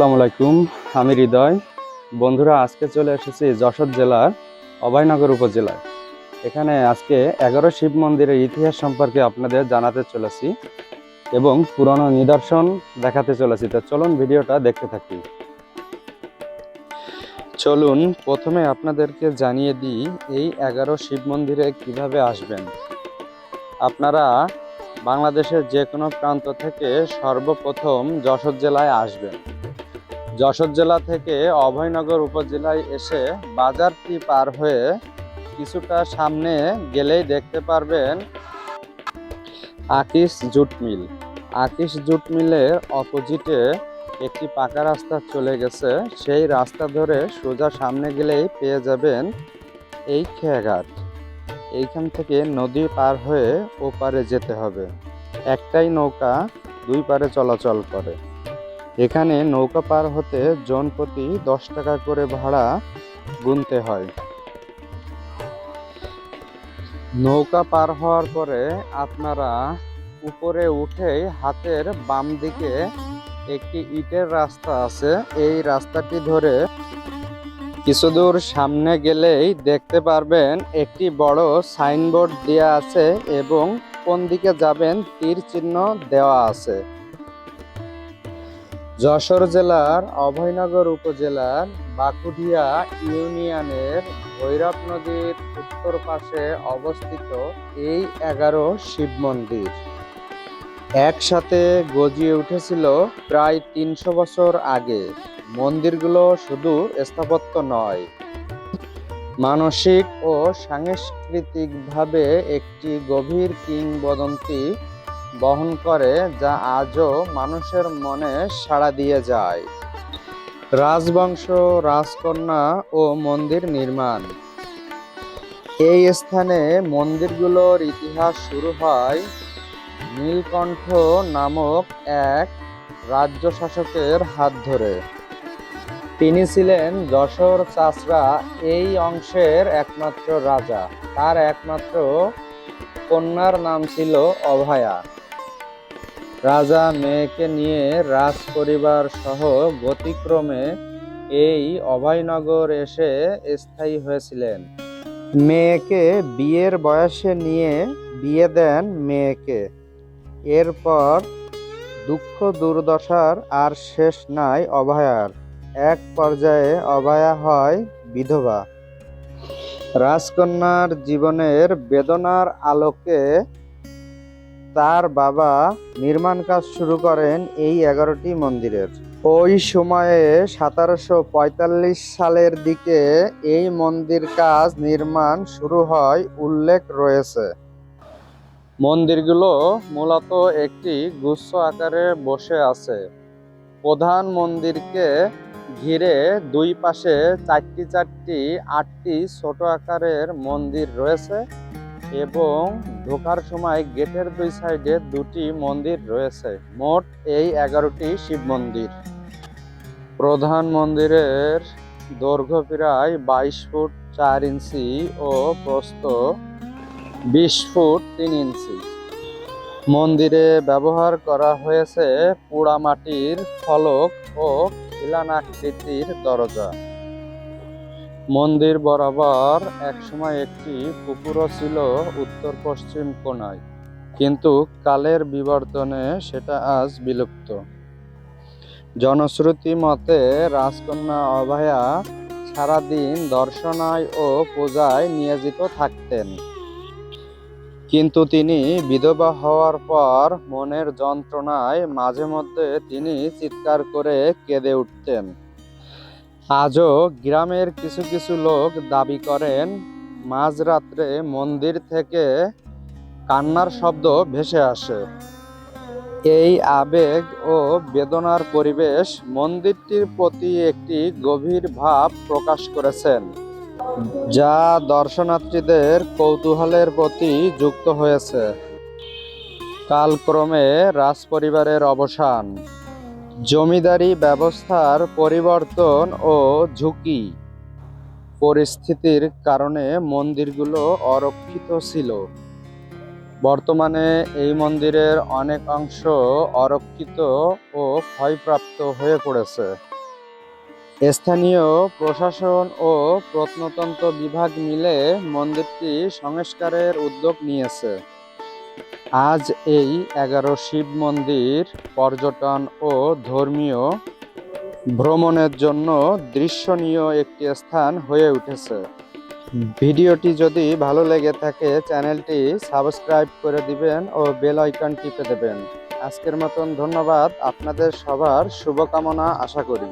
আসসালামু আলাইকুম, আমি হৃদয়। বন্ধুরা, আজকে চলে এসেছি যশোর জেলার অভয়নগর উপজেলায়। এখানে আজকে এগারো শিব মন্দিরের ইতিহাস সম্পর্কে আপনাদের জানাতে চলেছি এবং পুরনো নিদর্শন দেখাতে চলেছি। তো চলুন ভিডিওটা দেখতে থাকি। চলুন, প্রথমে আপনাদেরকে জানিয়ে দিই, এই এগারো শিব মন্দিরে কীভাবে আসবেন? আপনারা বাংলাদেশের যে কোনো প্রান্ত থেকে সর্বপ্রথম যশোর জেলায় আসবেন। যশোর জেলা থেকে অভয়নগর উপজেলায় এসে বাজারটি পার হয়ে কিছুটা সামনে গেলেই দেখতে পারবেন আকিস জুট মিল। আকিস জুট মিলের অপোজিটে একটি পাকা রাস্তা চলে গেছে। সেই রাস্তা ধরে সোজা সামনে গেলেই পেয়ে যাবেন এই খেয়াঘাট। এইখান থেকে নদী পার হয়ে ওপারে যেতে হবে। একটাই নৌকা দুই পারে চলাচল করে। এখানে নৌকা পার হতে জন প্রতি দশ টাকা করে ভাড়া গুনতে হয়। নৌকা পার হওয়ার পরে আপনারা উপরে উঠেই হাতের বাম দিকে একটি ইটের রাস্তা আছে। এই রাস্তাটি ধরে কিছু দূর সামনে গেলেই দেখতে পারবেন একটি বড় সাইনবোর্ড দেওয়া আছে এবং কোন দিকে যাবেন তীর চিহ্ন দেওয়া আছে। যশোর জেলার অভয়নগর উপজেলার বাকুডিয়া ইউনিয়নের ভৈরব নদীর উত্তর পাশে অবস্থিত এই এগারো শিব মন্দির। একসাথে গজিয়ে উঠেছিল প্রায় তিনশো বছর আগে। মন্দিরগুলো শুধু স্থাপত্য নয়, মানসিক ও সাংস্কৃতিকভাবে একটি গভীর কিংবদন্তি বহন করে যা আজও মানুষের মনে সাড়া দিয়ে যায়। রাজবংশ, রাজকন্যা ও মন্দির নির্মাণ। এই স্থানে মন্দিরগুলোর ইতিহাস শুরু হয় নীলকণ্ঠ নামক এক রাজ্য শাসকের হাত ধরে। তিনি ছিলেন যশোর চাষরা এই অংশের একমাত্র রাজা। তার একমাত্র কন্যার নাম ছিল অভয়া। রাজা মেয়েকে নিয়ে রাজ পরিবার সহ গতিক্রমে এই অভয়নগর এসে স্থায়ী হয়েছিলেন। মেয়েকে বিয়ের বয়সে নিয়ে বিয়ে দেন মেয়েকে। এরপর দুঃখ দুর্দশার আর শেষ নাই অভয়ার। এক পর্যায়ে অভয়া হয় বিধবা। রাজকন্যার জীবনের বেদনার আলোকে তার বাবা নির্মাণ কাজ শুরু করেন এই এগারোটি মন্দিরের। ওই সময়ে সতেরোশো পঁয়তাল্লিশ সালের দিকে এই মন্দির কাজ নির্মাণ শুরু হয় উল্লেখ রয়েছে। মন্দিরগুলো মূলত একটি গুচ্ছ আকারে বসে আছে। প্রধান মন্দিরকে ঘিরে দুই পাশে চারটি চারটি, আটটি ছোট আকারের মন্দির রয়েছে। এবং ঢোকার সময় গেটের দুই সাইডে দুটি মন্দির রয়েছে। মোট এই এগারোটি শিব মন্দির। প্রধান মন্দিরের দৈর্ঘ্য প্রায় বাইশ ফুট চার ইঞ্চি ও প্রস্থ বিশ ফুট তিন ইঞ্চি। মন্দিরে ব্যবহার করা হয়েছে পোড়ামাটির ফলক ও খিলান আকৃতির দরজা। মন্দির বরাবর একসময় একটি পুকুরও ছিল উত্তর পশ্চিম কোণায়, কিন্তু কালের বিবর্তনে সেটা আজ বিলুপ্ত। জনশ্রুতি মতে রাজকন্যা অভয়া সারাদিন দর্শনায় ও পূজায় নিয়োজিত থাকতেন। কিন্তু তিনি বিধবা হওয়ার পর মনের যন্ত্রণায় মাঝে মধ্যে তিনি চিৎকার করে কেঁদে উঠতেন। আজও গ্রামের কিছু কিছু লোক দাবি করেন, মাঝরাত্রে মন্দির থেকে কান্নার শব্দ ভেসে আসে। এই আবেগ ও বেদনার পরিবেশ মন্দিরটির প্রতি একটি গভীর ভাব প্রকাশ করেছেন, যা দর্শনার্থীদের কৌতূহলের প্রতি যুক্ত হয়েছে। কালক্রমে রাজপরিবারের অবসান। জমিদারি ব্যবস্থার পরিবর্তন ও ঝুঁকি পরিস্থিতির কারণে মন্দিরগুলো অরক্ষিত ছিল। বর্তমানে এই মন্দিরের অনেক অংশ অরক্ষিত ও ক্ষয়প্রাপ্ত হয়ে পড়েছে। স্থানীয় প্রশাসন ও প্রত্নতন্ত্র বিভাগ মিলে মন্দিরটি সংস্কারের উদ্যোগ নিয়েছে। আজ এই এগারো শিব মন্দির পর্যটন ও ধর্মীয় ভ্রমণের জন্য দৃশ্যনীয় একটি স্থান হয়ে উঠেছে। ভিডিওটি যদি ভালো লেগে থাকে, চ্যানেলটি সাবস্ক্রাইব করে দিবেন ও বেল আইকন টিপে দেবেন। আজকের মতন ধন্যবাদ। আপনাদের সবার শুভকামনা আশা করি।